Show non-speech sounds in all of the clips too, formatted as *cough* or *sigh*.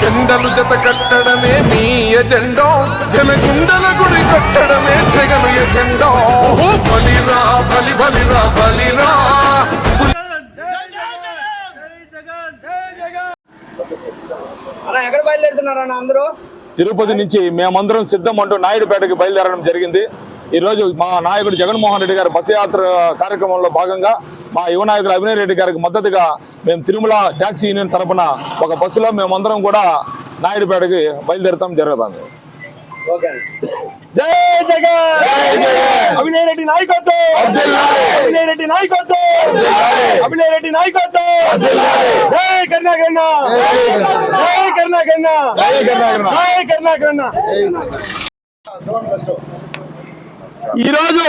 జెండలు జత కట్టడమే మీ ఎజెండో. జనగుండల గుడి కట్టడమే జగను ఎజెండో. ఓహో. బలిరా బలి బలిరా. బలిరా ఎక్కడ అందరూ? తిరుపతి నుంచి మేమందరం సిద్ధం అంటూ నాయుడుపేటకి బయలుదేరడం జరిగింది. ఈ రోజు మా నాయకుడు జగన్మోహన్ రెడ్డి గారి బస్సు యాత్ర కార్యక్రమంలో భాగంగా మా యువ నాయకుడు అభినయ్ రెడ్డి గారికి మద్దతుగా మేము తిరుమల ట్యాక్సీ యూనియన్ తరపున ఒక బస్సులో మేమందరం కూడా నాయుడుపేటకి బయలుదేరతాం జరుగుతుంది. ఓకే. జై జగన్! అభినయ్ రెడ్డి నాయకత్వం! అభినయ్ రెడ్డి నాయకత్వం! అభినయ్ రెడ్డి నాయకత్వం! జై కరుణాకరణ జై కరుణాకరణ జై కరుణాకరణ. జై కరుణాకరణ ఈరోజు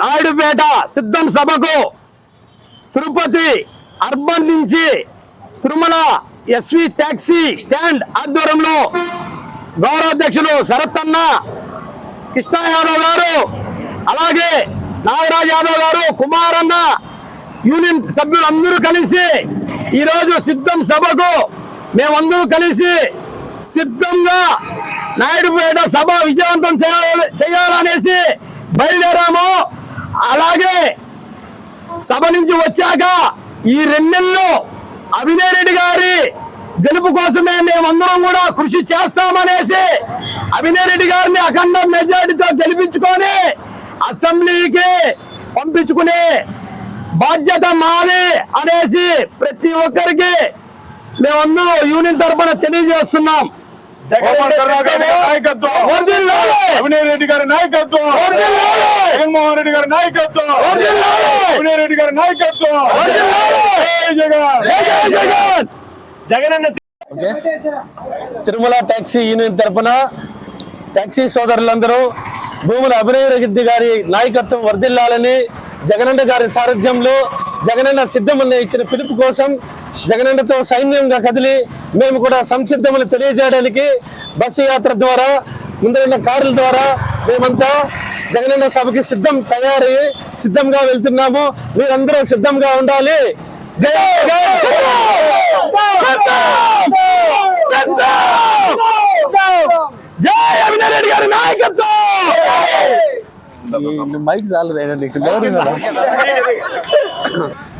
నాయుడుపేట సిద్ధం సభకు తిరుపతి అర్బన్ నుంచి తిరుమల ఎస్వి ట్యాక్సీ స్టాండ్ ఆధ్వర్యంలో గౌరవాధ్యక్షులు శరత్ అన్న కృష్ణ యాదవ్ గారు అలాగే నాగరాజ్ యాదవ్ గారు కుమారన్న యూనియన్ సభ్యులందరూ కలిసి ఈరోజు సిద్ధం సభకు మేమందరూ కలిసి సిద్ధంగా నాయుడుపేట సభ విజయవంతం చేయాలనేసి బయలుదేరాము. అలాగే సభ నుంచి వచ్చాక ఈ రెండెల్లో అభినయ్ రెడ్డి గారి గెలుపు కోసమే మేమందరం కూడా కృషి చేస్తామనేసి అభినయ్ రెడ్డి గారిని అఖండ మెజారిటీతో గెలిపించుకొని అసెంబ్లీకి పంపించుకునే బాధ్యత మాది అనేసి ప్రతి ఒక్కరికి మేమందరం యూనియన్ తరఫున తెలియజేస్తున్నాం. నాయకత్వం. రెడ్డి గారి నాయకత్వం! జగన్మోహన్ రెడ్డి గారి నాయకత్వం. రెడ్డి గారి నాయకత్వం. వర్ధిల్లాలి! జై జగన్. జై జై జగన్! జగనన్న తిరుమల ట్యాక్సీ యూనియన్ తరపున ట్యాక్సీ సోదరులందరూ భూముల అభినయ రెడ్డి గారి నాయకత్వం వర్ధిల్లాలని జగనన్న గారి సారథ్యంలో జగనన్న సిద్ధమన్న ఇచ్చిన పిలుపు కోసం జగనన్నతో సైన్యంగా కదిలి మేము కూడా సంసిద్ధమని తెలియజేయడానికి బస్సు యాత్ర ద్వారా ముందరైన కార్ల ద్వారా మేమంతా జగనన్న సభకి సిద్ధం తయారై సిద్ధంగా వెళ్తున్నాము. మీరందరూ సిద్ధంగా ఉండాలి. జై జై అభినయ్ రెడ్డి గారి నాయకత్వం మైక్ చాలదు ఇక్కడ? *laughs* *laughs*